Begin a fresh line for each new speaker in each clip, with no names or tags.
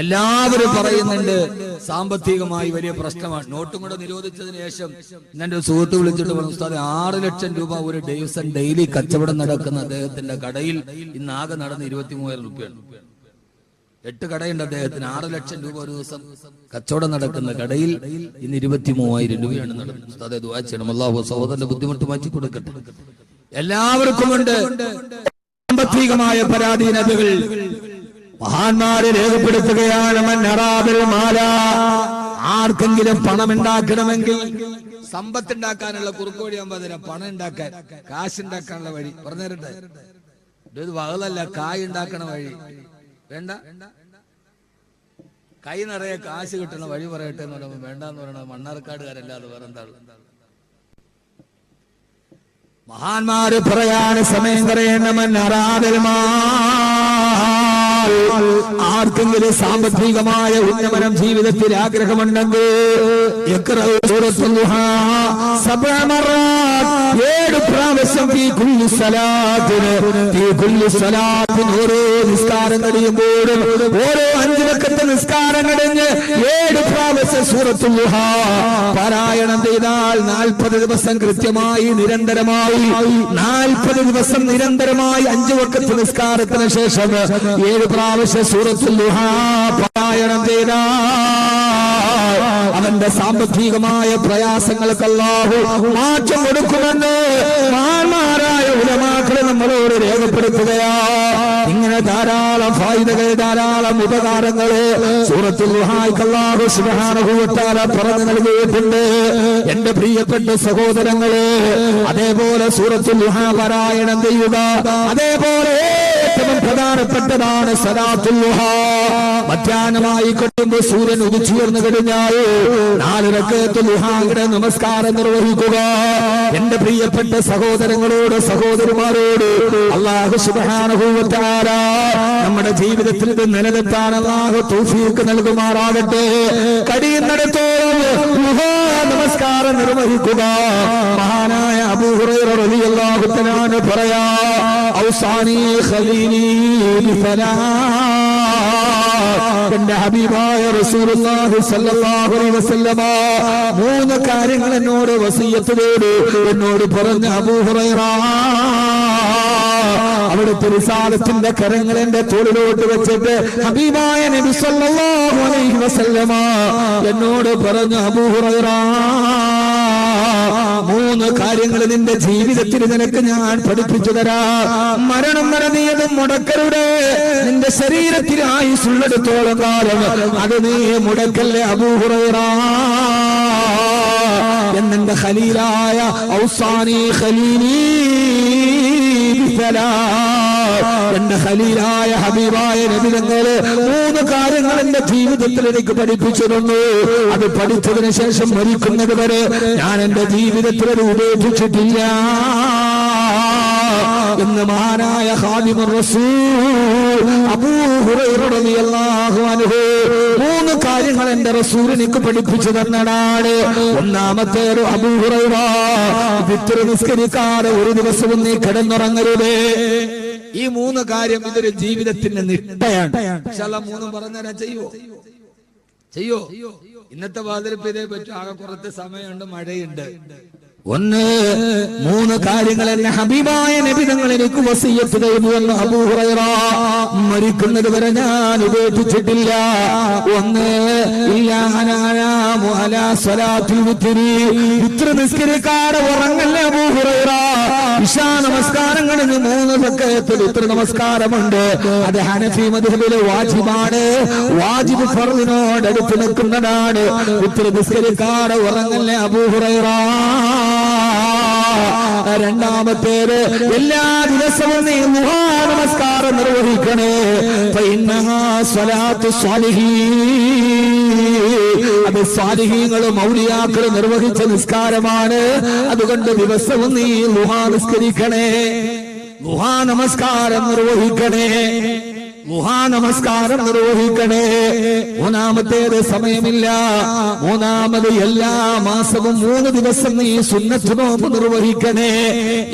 എല്ലാവരും പറയുന്നുണ്ട് സാമ്പത്തികമായി വലിയ പ്രശ്നമാണ്. നോട്ടും കൂടെ നിരോധിച്ചതിന് ശേഷം എന്നെ സുഹൃത്ത് വിളിച്ചിട്ട് പറഞ്ഞു ഉസ്താദ് ആറ് ലക്ഷം രൂപ ഒരു ദിവസം ഡെയിലി കച്ചവടം നടക്കുന്ന അദ്ദേഹത്തിന്റെ കടയിൽ ഇന്ന് ആകെ നടന്ന് ഇരുപത്തി മൂവായിരം രൂപയാണ്. എട്ട് കടയുണ്ട് അദ്ദേഹത്തിന്. ആറ് ലക്ഷം രൂപ ഒരു ദിവസം കച്ചവടം നടക്കുന്ന കടയിൽ ഇന്ന് ഇരുപത്തി മൂവായിരം രൂപയാണ് നടക്കുന്നത് ഉസ്താദെ ചെയ്യണം. അല്ലാഹു സഹോദരന്റെ ബുദ്ധിമുട്ട് മാറ്റി കൊടുക്കട്ടെ. എല്ലാവർക്കും ഉണ്ട് സാമ്പത്തികമായ പരാധീനതകൾ. മഹാന്മാരെ രേഖപ്പെടുത്തുകയാണ് മന്നറാബിൽ മാല. ആർക്കെങ്കിലും പണം ഉണ്ടാക്കണമെങ്കിൽ സമ്പത്ത് ഉണ്ടാക്കാനുള്ള കുറുക്കോടി അമ്പതിന് പണം ഉണ്ടാക്കാൻ കാശ് ഉണ്ടാക്കാനുള്ള വഴി പറഞ്ഞിട്ട് ഇത് വകലല്ല കായ് ഉണ്ടാക്കണ വഴി. വേണ്ട? കൈ നിറയെ കാശ് കിട്ടണ വഴി പറയട്ടെ എന്ന് പറയുമ്പോൾ വേണ്ടെന്ന് പറയണത് മണ്ണാർക്കാടുകാരല്ലാതെ വേറെ എന്താണ് മഹാന്മാര് പറയാണ് സമയം ആർക്കെങ്കിലും സാമ്പത്തികമായ ഉന്നമനം ജീവിതത്തിൽ ആഗ്രഹമുണ്ടെങ്കിൽ സൂറത്തുൽ മറാത്ത് ഏഴ് പ്രാവശ്യം തീ കുല്ലി സലാത്തിന് തീ കുല്ലി സലാത്തിന് ഓരോ നിസ്കാരം കഴിയുമ്പോഴും ഓരോ അഞ്ചു വക്കത്തെ നിസ്കാരം കഴിഞ്ഞ് ഏഴ് പ്രാവശ്യം സൂറത്തുൽ പാരായണം ചെയ്താൽ നാൽപ്പത് ദിവസം കൃത്യമായി നിരന്തരമായി നാൽപ്പത് ദിവസം നിരന്തരമായി അഞ്ചു വക്കത്ത് നിസ്കാരത്തിന് ശേഷം ഏഴ് പ്രാവശ്യം സൂറത്തുൽ പാരായണം ചെയ്താൽ അവന്റെ സാമ്പത്തികമായ പ്രയാസങ്ങൾക്ക് അല്ലാഹു മാറ്റം കൊടുക്കുമെന്ന് മഹാന്മാരായ ഉലമാക്കളെ നമ്മളോട് രേഖപ്പെടുത്തുകയാ. ഇങ്ങനെ ധാരാളം ഫായിദകൾ ധാരാളം ഉപകാരങ്ങൾ സൂറത്തുൽ വ തആല പറഞ്ഞു നൽകിയിട്ടുണ്ട്. എന്റെ പ്രിയപ്പെട്ട സഹോദരങ്ങളെ അതേപോലെ സൂറത്തുൽ പാരായണം ചെയ്യുക. അതേപോലെ ഏറ്റവും പ്രധാനപ്പെട്ടതാണ് മധ്യാനമായി മധ്യാഹ്നമായി കൊണ്ടുമ്പോൾ സൂര്യൻ ഉദിച്ചുയർന്നു കഴിഞ്ഞാൽ നാലിരക്കത്ത് ദുഹായുടെ നമസ്കാരം നിർവഹിക്കുക. എന്റെ പ്രിയപ്പെട്ട സഹോദരങ്ങളോട് സഹോദരിമാരോട് അള്ളാഹു തആല നമ്മുടെ ജീവിതത്തിൽ ഇത് നിലനിർത്താൻ അള്ളാഹു നൽകുമാറാകട്ടെ. കഴിയുന്നിടത്തോളം നമസ്കാരം നിർവഹിക്കുക. മഹാനായ തആല പറയാ ഔസാനി ഖലീലി ബിഫലാ എന്റെ ഹബീബായ റസൂലുള്ളാഹി സ്വല്ലല്ലാഹു അലൈഹി വസല്ലമ മൂന്ന് കാര്യങ്ങൾ എന്നോട് വസിയത്ത് ചെയ്തു. എന്നോട് പറഞ്ഞ അബൂ ഹുറൈറ അവിടുത്തെ റിസാലത്തിന്റെ കരങ്ങൾ എന്റെ തോളിലോട്ട് വെച്ചിട്ട് ഹബീബായ നബി സല്ലല്ലാഹു അലൈഹി വസല്ലമ എന്നോട് പറഞ്ഞ അബൂ മൂന്ന് കാര്യങ്ങൾ നിന്റെ ജീവിതത്തിൽ നിനക്ക് ഞാൻ പഠിപ്പിച്ചു തരാം. മരണം വരെ മുടക്കരുടെ നിന്റെ ശരീരത്തിൽ ആയുസുള്ളിടത്തോളം കാലം അത് നീ മുടക്കല്ലേ അബൂഹുറ എന്നെ ഖലീലായ ഔസാനി ഖലീലീ. എന്റെ ഖലീലായ ഹബീബായ നബിതങ്ങൾ മൂന്ന് കാര്യങ്ങൾ എന്റെ ജീവിതത്തിൽ എനിക്ക് പഠിപ്പിച്ചു തന്നു അത് പഠിച്ചതിന് ശേഷം മരിക്കുന്നത് വരെ ഞാൻ എന്റെ ജീവിതത്തിൽ അത് ഉപേക്ഷിച്ചിട്ടില്ല. എന്ന് മഹാനായ ഹാദിമർ റസൂൽ മൂന്ന് കാര്യങ്ങൾ എന്റെ റസൂൽ എനിക്ക് പഠിപ്പിച്ചു തന്നതാണ്. ഒന്നാമത്തെ അബൂ ഹുറൈറ വിത്ര നിസ്കരിക്കാതെ ഒരു ദിവസവും നീ കിടന്നുറങ്ങരുതേ. ഈ മൂന്ന് കാര്യം ഇതൊരു ജീവിതത്തിന്റെ അല്ലാഹ് മൂന്നും പറഞ്ഞുതരാൻ ചെയ്യോ? ചെയ്യോ? ഇന്നത്തെ ഇതേ പറ്റും ആകെ കുറച്ച് സമയമുണ്ട് മഴയുണ്ട്. ഒന്ന് മൂന്ന് കാര്യങ്ങൾ എന്നെ ഹബീബായ നബിതങ്ങൾ എനിക്ക് വസീയത്ത് കഴിഞ്ഞു എന്ന് അബൂഹുറൈറ മരിക്കുന്നത് വരെ ഞാൻ ഉപേക്ഷിച്ചിട്ടില്ല. ഒന്ന് നിസ്കരിക്കാതെ ഉറങ്ങല്ലേ അബൂഹുറൈറ ഇശാ നമസ്കാരം കഴിഞ്ഞ് മൂന്ന് സക്കയത്തിൽ ഇത്ര നമസ്കാരമുണ്ട്. അത് ഹനഫി മധുബിലെ വാജിബാണ്. വാജിബ് ഫർദിനോട് അടുത്ത് നിൽക്കുന്നതാണ്. ഇത്ര നിസ്കരിക്കാതെ ഉറങ്ങല്ലേ അബൂഹുറൈറ രണ്ടാമത്തേത് എല്ലാ ദിവസവും നീ മുഹാ നമസ്കാരം നിർവഹിക്കണേ. അത് സ്വാലിഹീങ്ങളും മൗലിയാക്കളും നിർവഹിച്ച നിസ്കാരമാണ്. അതുകൊണ്ട് ദിവസവും നീ മുഹാ നിസ്കരിക്കണേ. മുഹാ നമസ്കാരം നിർവഹിക്കണേ. നമസ്കാരം നിർവഹിക്കണേ. മൂന്നാമത്തേത് സമയമില്ല. മൂന്നാമത് എല്ലാ മാസവും മൂന്ന് ദിവസം നീ സുന്നത്ത് നോമ്പ് നിർവഹിക്കണേ.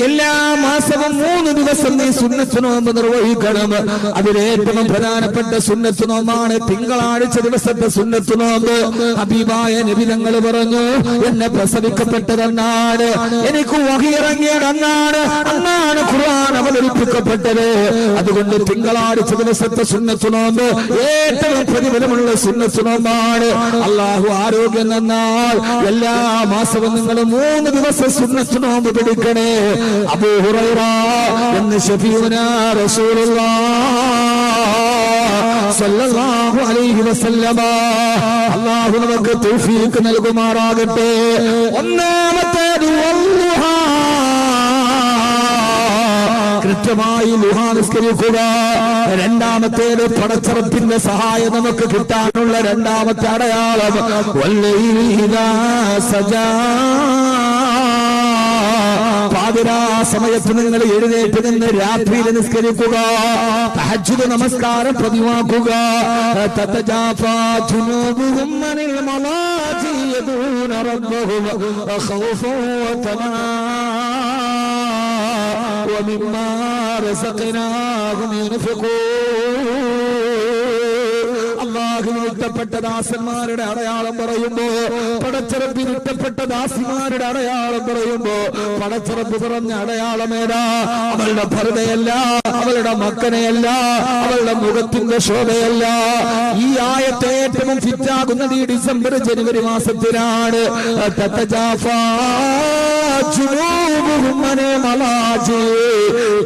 എല്ലാ മാസവും മൂന്ന് ദിവസം നീ സുന്നത്ത് നോമ്പ് നിർവഹിക്കണം. അതിലേറ്റവും പ്രധാനപ്പെട്ട സുന്നത്ത് നോമ്പാണ് തിങ്കളാഴ്ച ദിവസത്തെ സുന്നത്ത് നോമ്പ്. ഹബീബായ നബിതങ്ങൾ പറഞ്ഞു എന്നെ പ്രസവിക്കപ്പെട്ടതെന്നാണ്. എനിക്ക് വഹിയിറങ്ങിയതെന്നാണ്. അന്നാണ് ഖുർആൻ അവതരിപ്പിക്കപ്പെട്ടത്. അതുകൊണ്ട് തിങ്കളാഴ്ച ദിവസത്തെ സുന്നത്ത് നോമ്പ് ഏറ്റവും പ്രതിഫലമുള്ള സുന്നത്ത് നോമ്പാണ് അള്ളാഹു ആരോഗ്യം നന്നാൽ എല്ലാ മാസവും നിങ്ങൾ മൂന്ന് ദിവസം സുന്നത്ത് നോമ്പ് പിടിക്കണേ. അബൂ ഹുറൈറ എന്ന് ഷഫീഉന റസൂലുള്ളാഹ് സല്ലല്ലാഹു അലൈഹി വസല്ലമ. അള്ളാഹു നമുക്ക് തൗഫീഖ് നൽകുമാറാകട്ടെ. ഒന്നാമത്തേത് കൃത്യമായി ലുഹാനുസ്കരിക്കുക. രണ്ടാമത്തേത് പടച്ചറപ്പിന്റെ സഹായം നമുക്ക് കിട്ടാനുള്ള രണ്ടാമത്തെ അടയാളം സജാ. സമയത്ത് നിങ്ങൾ എഴുന്നേറ്റ് നിന്ന് രാത്രിയിൽ നിസ്കരിക്കുക. തഹജ്ജുദ് നമസ്കാരം പതിവാക്കുക. തതജാഫാ ومما رزقناهم ينفقون അള്ളാഹുവിന് ദാസന്മാരുടെ അടയാളം പറയുമ്പോ പടച്ചിറപ്പിന് വിട്ടപ്പെട്ട ദാസിമാരുടെ അടയാളം പറയുമ്പോ പടച്ചിറപ്പ് പറഞ്ഞ ഏതാ അവളുടെ ഭരതയല്ല അവളുടെ മക്കനെയല്ല അവളുടെ മുഖത്തിന്റെ ശോഭയല്ല. ഈ ആയത്തെ ഏറ്റവും ഫിറ്റാകുന്നത് ഈ ഡിസംബർ ജനുവരി മാസത്തിലാണ്.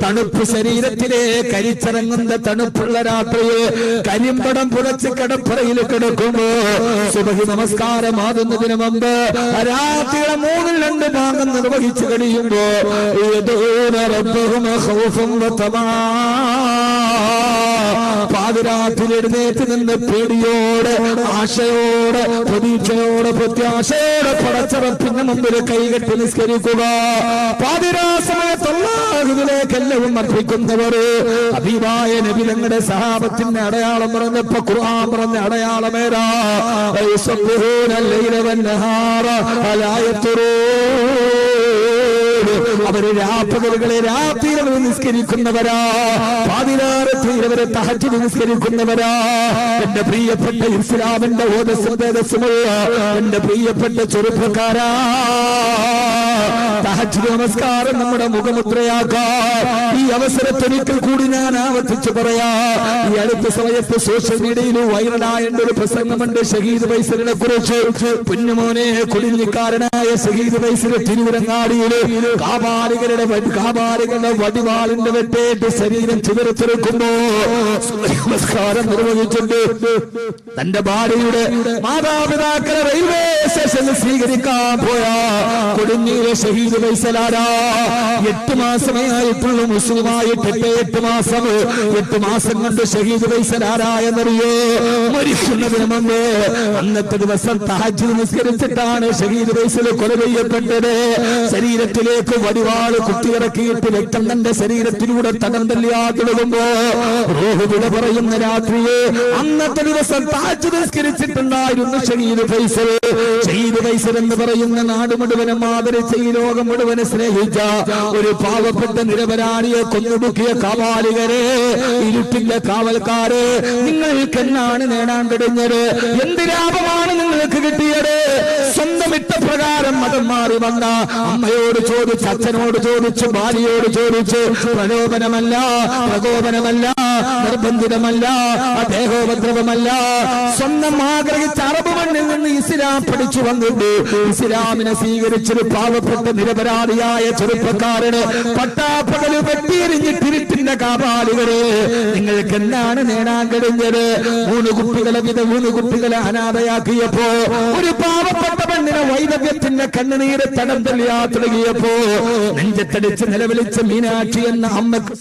തണുപ്പ് ശരീരത്തിലെ കരിച്ചിറങ്ങുന്ന തണുപ്പുള്ള രാത്രിയെ കരിമ്പടം പുറച്ച് കിടപ്പറയിൽ കിടക്കുമ്പോ സുബഹി നമസ്കാരം ആകുന്നതിന് മുമ്പ് രാത്രിയുടെ മൂന്നിൽ രണ്ട് ഭാഗം നിർവഹിച്ചു കഴിയുമ്പോ. പാതിരാത്രിയിൽ എഴുന്നേറ്റ് നിന്ന് പേടിയോടെ ആശയോടെ പ്രതീക്ഷയോടെ പ്രത്യാശയോടെ പടച്ചറപ്പിന് മുമ്പിൽ കൈകെട്ടി നിസ്കരിക്കുക പാതിരാ സമയത്തുള്ളതിലേക്ക് അവർക്കെല്ലവും അർപ്പിക്കുന്നവര്. അഭിവായ നബി തങ്ങളുടെ സഹാബത്തിന്റെ അടയാളം പറഞ്ഞപ്പോ ഖുർആൻ പറഞ്ഞ അടയാളമേരാ അവർ രാപ്പകലുകളെ രാത്രിയിൽ നിസ്കരിക്കുന്നവരാ. പതിനാറത്തിൽ അവരെ നിസ്കരിക്കുന്നവരാ. എന്റെ പ്രിയപ്പെട്ട ഇസ്ലാമിന്റെ ഓതസ്സുമുള്ള എന്റെ പ്രിയപ്പെട്ട ചെറുപ്പക്കാരാ. നമസ്കാരം നമ്മുടെ മുഖമുദ്രയാക്കാം ഈ അവസരത്തൊരിക്കൽ കൂടി ഞാൻ ആവർത്തിച്ചു പറയാ. ഈ അടുത്ത സമയത്ത് സോഷ്യൽ മീഡിയയിൽ വൈറലായ എന്റെ ഒരു പ്രസംഗമുണ്ട്. ഷഹീദ് ബൈസലിനെ കുറിച്ച്. കുഞ്ഞുമോനെ കുടിഞ്ഞിക്കാരനായ ഷഹീദ് ബൈസൽ തിരുവരങ്ങാടിയിൽ കാപാലികളുടെ കാപാലികളുടെ വടിവാളിന്റെ വെട്ടേറ്റ് ശരീരം ചിതറിത്തെടുക്കുമ്പോ നമസ്കാരം നിർവഹിച്ചിട്ടുണ്ട്. തന്റെ ഭാര്യയുടെ മാതാപിതാക്കളെ റെയിൽവേ സ്റ്റേഷനിൽ സ്വീകരിക്കാൻ പോയാ കൊടുങ്ങിയിലെ ഷഹീദ് വൈസലാരാ എട്ട് മാസമേ ആയിട്ടുള്ളൂ മുസ്ലിമായിട്ട് എട്ട് മാസം. എട്ട് മാസം കൊണ്ട് ഷഹീദ് വൈസലാരാ എന്നറിയോ മരിക്കുന്നതിന് മുമ്പ് അന്നത്തെ ദിവസം താജ് നിസ്കരിച്ചിട്ടാണ് ഷഹീദ് വൈസൽ കൊല ചെയ്യപ്പെട്ടത്. ശരീരത്തിലേക്ക് വടിവാൾ കുത്തിയിറക്കിയിട്ട് രക്തം തന്റെ ശരീരത്തിലൂടെ തകം തല്ലിയാത്തിടുമ്പോ റോഹ് വിട പറയുന്ന രാത്രിയെ അന്നത്തെ ദിവസം താജ് നിസ്കരിച്ചിട്ടുണ്ടായിരുന്നു ഷഹീദ് ഫൈസൽ ഷഹീദ് ഫൈസൽ എന്ന് പറയുന്ന നാട് മുഴുവനും ആദരിച്ച ഈ ലോകം മുഴുവനെ സ്നേഹിച്ച ഒരു പാവപ്പെട്ട നിരപരാധിയെ കൊന്നൊടുക്കിയ കാവാലികരെ ഇരുട്ടിന്റെ കാവൽക്കാരെ നിങ്ങൾക്ക് എന്നാണ് നേടാൻ കഴിഞ്ഞത്? എന്ത് ലാഭമാണ് നിങ്ങൾക്ക് കിട്ടിയത്? സ്വന്തം ഇഷ്ടപ്രകാരം മതം മാറി വന്ന അമ്മയോട് ചോദിച്ച് അച്ഛനോട് ചോദിച്ചു ഭാര്യയോട് ചോദിച്ചു പ്രലോഭനമല്ല പ്രകോപനമല്ല നിർബന്ധിതമല്ല ദേഹോപദ്രവമല്ല സ്വന്തം ആഗ്രഹിച്ച അറബ് മണ്ണിൽ നിന്ന് ഇസ്ലാം പഠിച്ചു വന്നിട്ട് ഇസ്ലാമിനെ സ്വീകരിച്ചൊരു പാവപ്പെട്ട നിരപരാധിയായ ചെറുപ്പക്കാരന് പട്ടാപ്പകൽ തിരുത്തിന്റെ കാപാലികൾ നിങ്ങൾക്ക് എന്താണ് നേടാൻ കഴിഞ്ഞത്? മൂന്ന് കുട്ടികളെ വിധ മൂന്ന് കുട്ടികളെ അനാഥയാക്കിയപ്പോ ഒരു പാവപ്പെട്ട പെണ്ണിനെ വൈദഗ്ധ്യത്തിന്റെ കണ്ണുനീര് തടം തള്ളിയാ തുടങ്ങിയപ്പോ നെഞ്ചത്തടിച്ച് നിലവിളിച്ച മീനാക്ഷി എന്ന അമ്മയ്ക്ക്